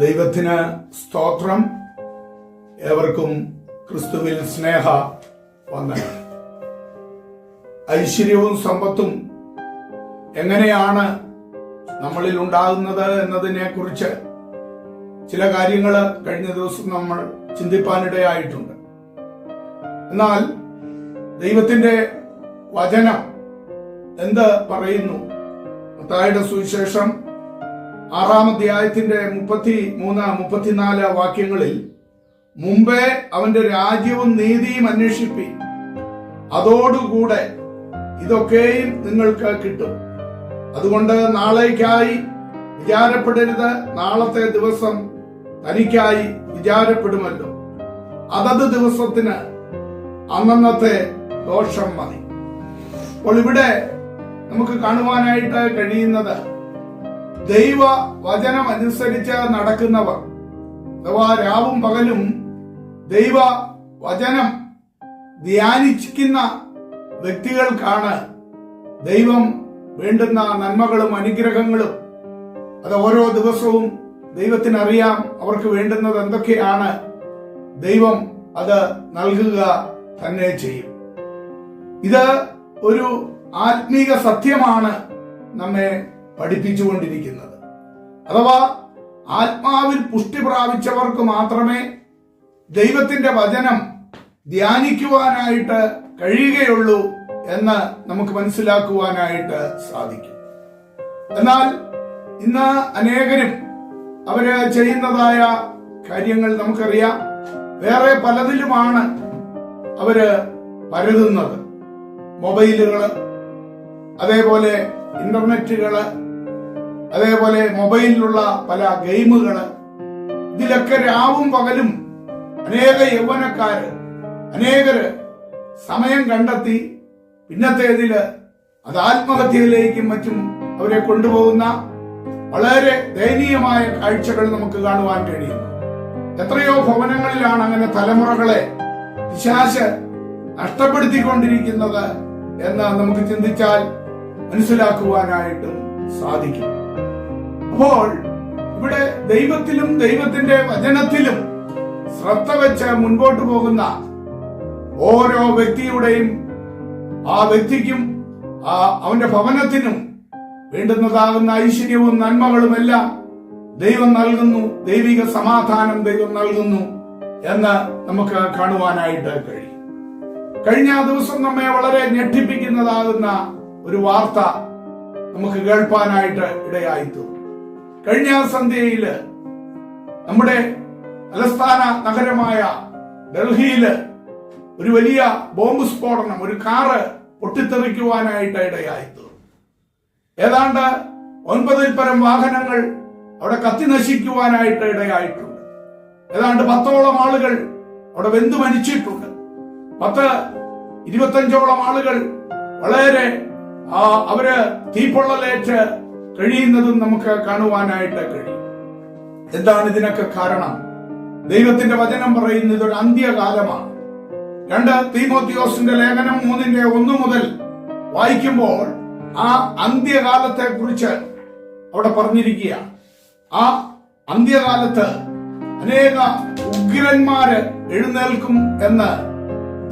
ദൈവത്തിന് സ്തോത്രം. ഏവർക്കും ക്രിസ്തുവിൽ സ്നേഹ വന്ദനം. ഐശ്വര്യവും സമ്പത്തും എങ്ങനെയാണ് നമ്മളിൽ ഉണ്ടാകുന്നത് എന്നതിനെ കുറിച്ച് ചില കാര്യങ്ങൾ കഴിഞ്ഞ ദിവസം നമ്മൾ ചിന്തിപ്പാനിടയായിട്ടുണ്ട്. എന്നാൽ ദൈവത്തിന്റെ വചനം എന്ത് പറയുന്നു? മത്തായുടെ സുവിശേഷം ആറാം അധ്യായത്തിന്റെ മുപ്പത്തി മൂന്ന് മുപ്പത്തിനാല് വാക്യങ്ങളിൽ മുമ്പേ അവന്റെ രാജ്യവും നീതിയും അന്വേഷിപ്പി. അതോടുകൂടെ ഇതൊക്കെയും നിങ്ങൾക്ക് കിട്ടും. അതുകൊണ്ട് നാളേക്കായി വിചാരപ്പെടരുത്. നാളത്തെ ദിവസം തനിക്കായി വിചാരപ്പെടുമല്ലോ. അതത് ദിവസത്തിന് അന്നന്നത്തെ ദോഷം മതി. അപ്പോൾ ഇവിടെ നമുക്ക് കാണുവാനായിട്ട് കഴിയുന്നത് ദൈവ വചനം അനുസരിച്ച് നടക്കുന്നവർ. അഥവാ രാവും പകലും ദൈവ വചനം ധ്യാനിക്കുന്ന വ്യക്തികൾക്കാണ് ദൈവം വേണ്ടുന്ന നന്മകളും അനുഗ്രഹങ്ങളും. അത് ഓരോ ദിവസവും ദൈവത്തിനറിയാം അവർക്ക് വേണ്ടുന്നത് എന്തൊക്കെയാണ്. ദൈവം അത് നൽകുക തന്നെ ചെയ്യും. ഇത് ഒരു ആത്മീക സത്യമാണ് നമ്മെ പഠിപ്പിച്ചുകൊണ്ടിരിക്കുന്നത്. അഥവാ ആത്മാവിൽ പുഷ്ടി പ്രാപിച്ചവർക്ക് മാത്രമേ ദൈവത്തിന്റെ വചനം ധ്യാനിക്കുവാനായിട്ട് കഴിയുകയുള്ളൂ എന്ന് നമുക്ക് മനസ്സിലാക്കുവാനായിട്ട് സാധിക്കും. എന്നാൽ ഇന്ന് അനേകരും അവർ ചെയ്യുന്നതായ കാര്യങ്ങൾ നമുക്കറിയാം. വേറെ പലതിലുമാണ് അവർ പരതുന്നത്. മൊബൈലുകൾ അതേപോലെ ഇന്റർനെറ്റുകൾ അതേപോലെ മൊബൈലിലുള്ള പല ഗെയിമുകൾ ഇതിലൊക്കെ രാവും പകലും അനേക യൗവനക്കാര് അനേകര് സമയം കണ്ടെത്തി പിന്നത്തേതിൽ അത് ആത്മഹത്യയിലേക്കും മറ്റും അവരെ കൊണ്ടുപോകുന്ന വളരെ ദയനീയമായ കാഴ്ചകൾ നമുക്ക് കാണുവാൻ കഴിയുന്നു. എത്രയോ ഭവനങ്ങളിലാണ് അങ്ങനെ തലമുറകളെ പിശാശ് നഷ്ടപ്പെടുത്തിക്കൊണ്ടിരിക്കുന്നത് എന്ന് നമുക്ക് ചിന്തിച്ചാൽ മനസ്സിലാക്കുവാനായിട്ടും സാധിക്കും. അപ്പോൾ ഇവിടെ ദൈവത്തിലും ദൈവത്തിന്റെ വചനത്തിലും ശ്രദ്ധ വെച്ച് മുൻപോട്ട് പോകുന്ന ഓരോ വ്യക്തിയുടെയും ആ വ്യക്തിക്കും ആ അവന്റെ ഭവനത്തിനും വേണ്ടുന്നതാകുന്ന ഐശ്വര്യവും നന്മകളും എല്ലാം ദൈവം നൽകുന്നു ദൈവിക സമാധാനം ദൈവം നൽകുന്നു എന്ന് നമുക്ക് കാണുവാനായിട്ട് കഴിയും. കഴിഞ്ഞ ദിവസം നമ്മെ വളരെ ഞെട്ടിപ്പിക്കുന്നതാകുന്ന ഒരു വാർത്ത നമുക്ക് കേൾപ്പാനായിട്ട് ഇടയായിത്തു കഴിഞ്ഞ സന്ധ്യയിൽ നമ്മുടെ തലസ്ഥാന നഗരമായ ഡൽഹിയിൽ ഒരു വലിയ ബോംബ് സ്ഫോടനം ഒരു കാറ് പൊട്ടിത്തെറിക്കുവാനായിട്ട് ഇടയായിത്തു ഏതാണ്ട് ഒൻപതിൽ പരം വാഹനങ്ങൾ അവിടെ കത്തി നശിക്കുവാനായിട്ട് ഇടയായിട്ടുണ്ട്. ഏതാണ്ട് പത്തോളം ആളുകൾ അവിടെ വെന്തു മരിച്ചിട്ടുണ്ട്. പത്ത് ഇരുപത്തഞ്ചോളം ആളുകൾ വളരെ അവർ തീപ്പൊള്ളലേറ്റ് കഴിയുന്നതും നമുക്ക് കാണുവാനായിട്ട് കഴിയും. എന്താണ് ഇതിനൊക്കെ കാരണം? ദൈവത്തിന്റെ വചനം പറയുന്നത് ഇതൊരു അന്ത്യകാലമാണ്. രണ്ട് തീമോത്തിയോസിന്റെ ലേഖനം മൂന്നിന്റെ ഒന്ന് മുതൽ വായിക്കുമ്പോൾ ആ അന്ത്യകാലത്തെ കുറിച്ച് അവിടെ പറഞ്ഞിരിക്കുക. ആ അന്ത്യകാലത്ത് അനേക ഉഗ്രന്മാര് എഴുന്നേൽക്കും എന്ന്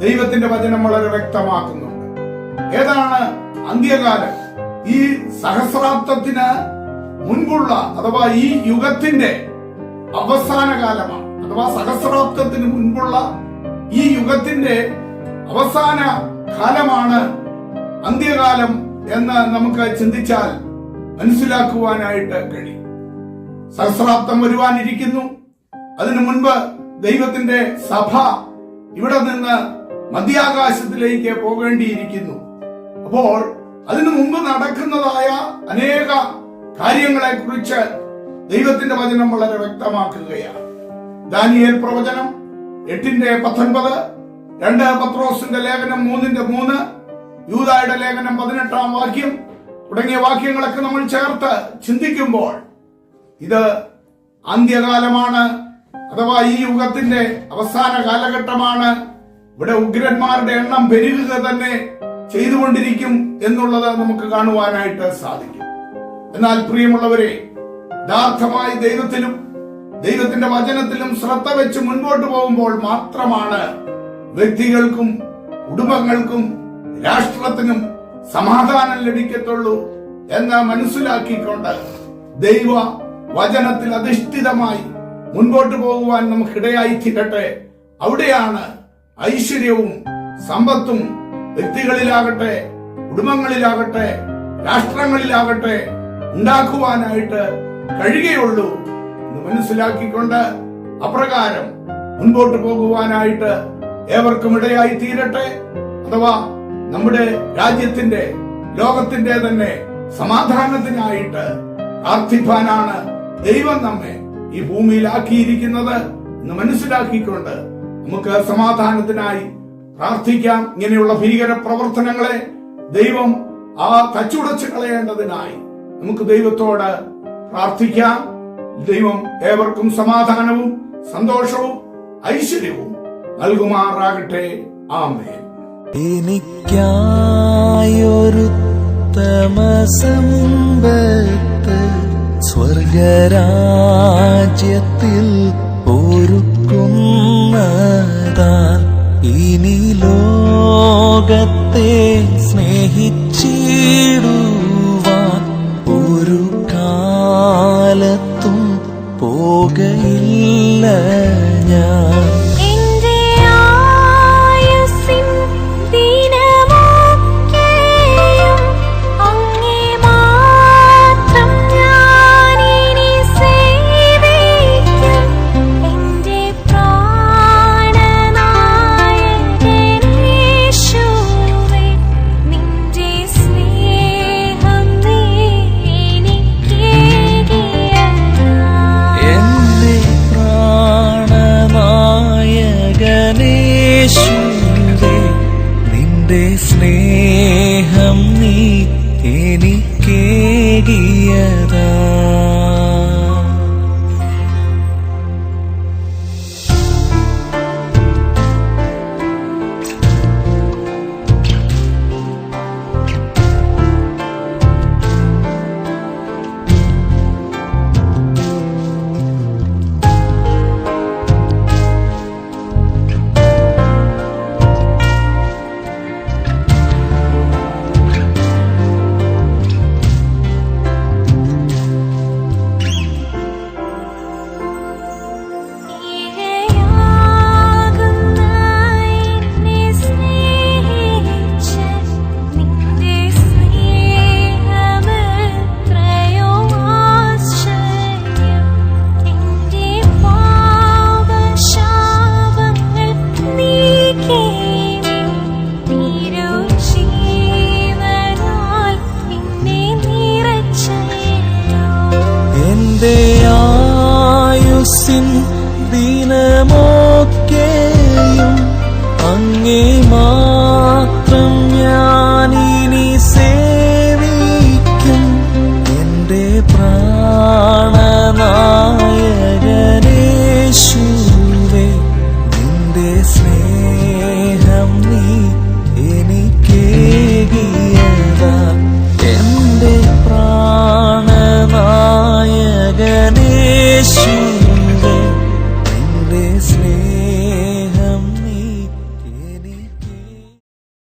ദൈവത്തിന്റെ വചനം വളരെ വ്യക്തമാക്കുന്നുണ്ട്. ഏതാണ് അന്ത്യകാലം? ഈ സഹസ്രാബ്ദത്തിന് മുൻപുള്ള അഥവാ ഈ യുഗത്തിന്റെ അവസാന കാലമാണ്. അഥവാ സഹസ്രാബ്ദത്തിന് മുൻപുള്ള ഈ യുഗത്തിന്റെ അവസാന കാലമാണ് അന്ത്യകാലം എന്ന് നമുക്ക് ചിന്തിച്ചാൽ മനസ്സിലാക്കുവാനായിട്ട് കഴിയും. സഹസ്രാബ്ദം വരുവാനിരിക്കുന്നു. അതിനു മുൻപ് ദൈവത്തിന്റെ സഭ ഇവിടെ നിന്ന് മധ്യാകാശത്തിലേക്ക് പോകേണ്ടിയിരിക്കുന്നു. അപ്പോൾ അതിനു മുമ്പ് നടക്കുന്നതായ അനേക കാര്യങ്ങളെ കുറിച്ച് ദൈവത്തിന്റെ വചനം വളരെ വ്യക്തമാക്കുകയാണ്. ദാനിയേൽ പ്രവചനം എട്ടിന്റെ പത്തൊൻപത് രണ്ട് പത്രോസിന്റെ ലേഖനം മൂന്നിന്റെ മൂന്ന് യൂതായുടെ ലേഖനം പതിനെട്ടാം വാക്യം തുടങ്ങിയ വാക്യങ്ങളൊക്കെ നമ്മൾ ചേർത്ത് ചിന്തിക്കുമ്പോൾ ഇത് അന്ത്യകാലമാണ് അഥവാ ഈ യുഗത്തിന്റെ അവസാന കാലഘട്ടമാണ്. ഇവിടെ ഉഗ്രന്മാരുടെ എണ്ണം പെരുകുക തന്നെ ചെയ്തുകൊണ്ടിരിക്കും എന്നുള്ളത് നമുക്ക് കാണുവാനായിട്ട് സാധിക്കും. എന്നാൽ പ്രിയമുള്ളവരെ യഥാർത്ഥമായി ദൈവത്തിലും ദൈവത്തിന്റെ വചനത്തിലും ശ്രദ്ധ വെച്ച് മുൻപോട്ട് പോകുമ്പോൾ മാത്രമാണ് വ്യക്തികൾക്കും കുടുംബങ്ങൾക്കും രാഷ്ട്രത്തിനും സമാധാനം ലഭിക്കത്തുള്ളൂ എന്ന് മനസ്സിലാക്കിക്കൊണ്ട് ദൈവ വചനത്തിൽ അധിഷ്ഠിതമായി മുൻപോട്ട് പോകുവാൻ നമുക്കിടയായി തീരട്ടെ. അവിടെയാണ് ഐശ്വര്യവും സമ്പത്തും വ്യക്തികളിലാകട്ടെ കുടുംബങ്ങളിലാകട്ടെ രാഷ്ട്രങ്ങളിലാകട്ടെ ഉണ്ടാക്കുവാനായിട്ട് കഴിയുകയുള്ളൂ എന്ന് മനസ്സിലാക്കിക്കൊണ്ട് അപ്രകാരം മുൻപോട്ട് പോകുവാനായിട്ട് ഏവർക്കും ഇടയായി തീരട്ടെ. അഥവാ നമ്മുടെ രാജ്യത്തിന്റെ ലോകത്തിന്റെ തന്നെ സമാധാനത്തിനായിട്ട് പ്രാർത്ഥിപ്പാനാണ് ദൈവം നമ്മെ ഈ ഭൂമിയിലാക്കിയിരിക്കുന്നത് എന്ന് മനസ്സിലാക്കിക്കൊണ്ട് നമുക്ക് സമാധാനത്തിനായി പ്രാർത്ഥിക്കാം. ഇങ്ങനെയുള്ള ഭീകര പ്രവർത്തനങ്ങളെ ദൈവം ആ തച്ചുടച്ച് കളയേണ്ടതിനായി നമുക്ക് ദൈവത്തോട് പ്രാർത്ഥിക്കാം. ദൈവം ഏവർക്കും സമാധാനവും സന്തോഷവും ഐശ്വര്യവും നൽകുമാറാകട്ടെ. ആമേൻ. എനിക്കായൊരുത്തമ സമ്പത്ത് സ്വർഗരാജ്യത്തിൽ ഇനി ലോകത്തെ സ്നേഹിച്ചിടുവാൻ ഒരു കാലത്തും പോകയില്ല ഞാൻ. സ്നേഹം ini